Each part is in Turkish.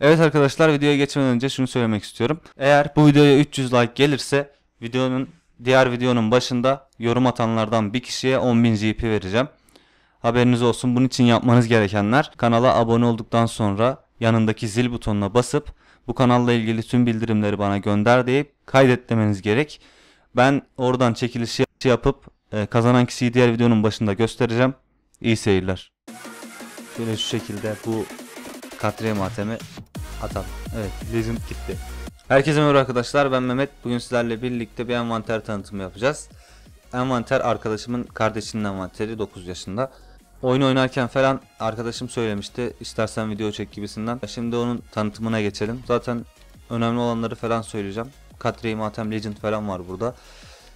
Evet arkadaşlar videoya geçmeden önce şunu söylemek istiyorum. Eğer bu videoya 300 like gelirse videonun diğer videonun başında yorum atanlardan bir kişiye 10.000 GP vereceğim. Haberiniz olsun. Bunun için yapmanız gerekenler kanala abone olduktan sonra yanındaki zil butonuna basıp bu kanalla ilgili tüm bildirimleri bana gönder deyip kaydet demeniz gerek. Ben oradan çekilişi yapıp e, kazanan kişiyi diğer videonun başında göstereceğim. İyi seyirler. Şöyle şu şekilde bu katriye matemi atalım. Evet Legend gitti. Herkese merhaba arkadaşlar ben Mehmet. Bugün sizlerle birlikte bir envanter tanıtımı yapacağız. Envanter arkadaşımın kardeşinin envanteri 9 yaşında. Oyun oynarken falan arkadaşım söylemişti istersen video çek gibisinden. Şimdi onun tanıtımına geçelim. Zaten önemli olanları falan söyleyeceğim. Katriye Matem Legend falan var burada.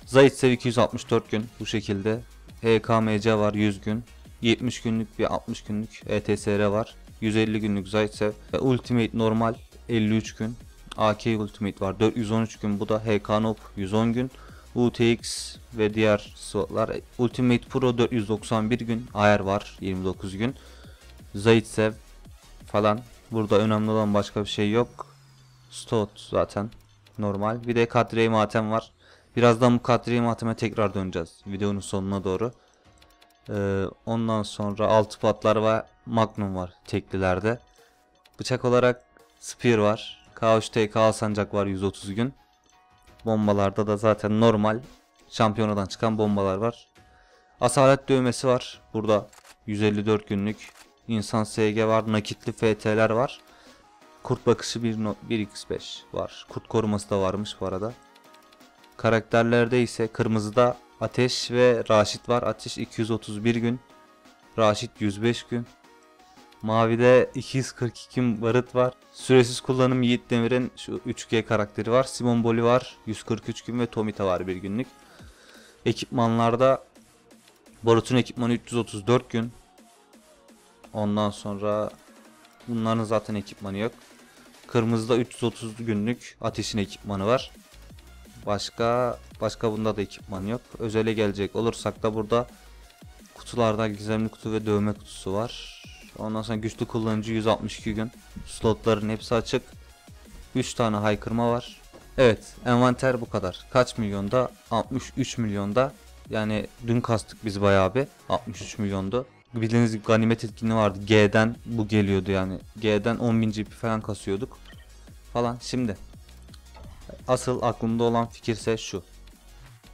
Zaytsev 264 gün bu şekilde. HKMC var 100 gün. 70 günlük bir 60 günlük ETSR var. 150 günlük Zaytsev. Ve Ultimate normal 53 gün. AK Ultimate var 413 gün. Bu da HK Noob 110 gün. UTX ve diğer slotlar. Ultimate Pro 491 gün. AR var 29 gün. Zaytsev falan. Burada önemli olan başka bir şey yok. Stot zaten normal. Bir de Kadri Matem var. Birazdan bu Kadri Matem'e tekrar döneceğiz videonun sonuna doğru. Ee, ondan sonra altı patlar ve Magnum var teklilerde. Bıçak olarak Spear var. K3 TK Alsancak var 130 gün. Bombalarda da zaten normal şampiyonadan çıkan bombalar var. Asalet dövmesi var. Burada 154 günlük. İnsan SG var. Nakitli FT'ler var. Kurt bakışı 1 no- 1x5 var. Kurt koruması da varmış bu arada. Karakterlerde ise kırmızıda Ateş ve Raşit var. Ateş 231 gün. Raşit 105 gün. Mavide 242 barıt var. Süresiz kullanım Yiğit Demir'in şu 3G karakteri var. Simon Boli var 143 gün ve Tomita var bir günlük. Ekipmanlarda Barut'un ekipmanı 334 gün. Ondan sonra bunların zaten ekipmanı yok. Kırmızıda 330 günlük ateşin ekipmanı var. Başka başka bunda da ekipman yok. Özele gelecek olursak da burada kutularda gizemli kutu ve dövme kutusu var. Ondan sonra güçlü kullanıcı 162 gün. Slotların hepsi açık. 3 tane haykırma var. Evet, envanter bu kadar. Kaç milyonda? 63 milyonda. Yani dün kastık biz bayağı bir. 63 milyondu. Bildiğiniz gibi ganimet etkinliği vardı. G'den bu geliyordu yani. G'den 10.000 GP falan kasıyorduk. Falan. Şimdi asıl aklımda olan fikirse şu.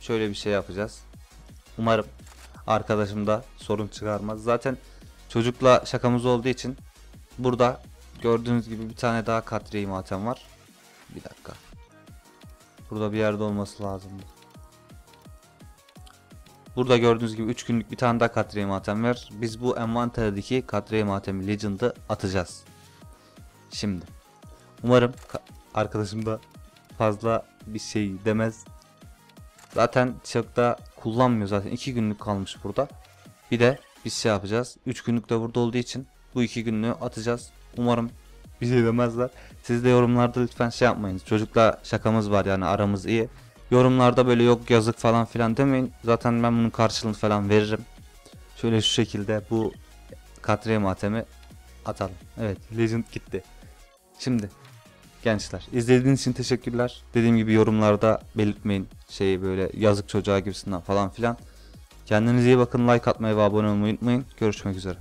Şöyle bir şey yapacağız. Umarım arkadaşım da sorun çıkarmaz. Zaten çocukla şakamız olduğu için burada gördüğünüz gibi bir tane daha Katriye matem var. Bir dakika. Burada bir yerde olması lazımdı. Burada gördüğünüz gibi 3 günlük bir tane daha Katriye matem var. Biz bu envanterdeki Katriye matemi Legend'ı atacağız. Şimdi. Umarım ka- arkadaşım da fazla bir şey demez. Zaten çok da kullanmıyor zaten. 2 günlük kalmış burada. Bir de biz şey yapacağız. 3 günlük de burada olduğu için bu 2 günlüğü atacağız. Umarım bir şey demezler. Siz de yorumlarda lütfen şey yapmayın. Çocukla şakamız var yani aramız iyi. Yorumlarda böyle yok yazık falan filan demeyin. Zaten ben bunun karşılığını falan veririm. Şöyle şu şekilde bu Katriye matemi atalım. Evet Legend gitti. Şimdi gençler izlediğiniz için teşekkürler. Dediğim gibi yorumlarda belirtmeyin şeyi böyle yazık çocuğa gibisinden falan filan. Kendinize iyi bakın like atmayı ve abone olmayı unutmayın. Görüşmek üzere.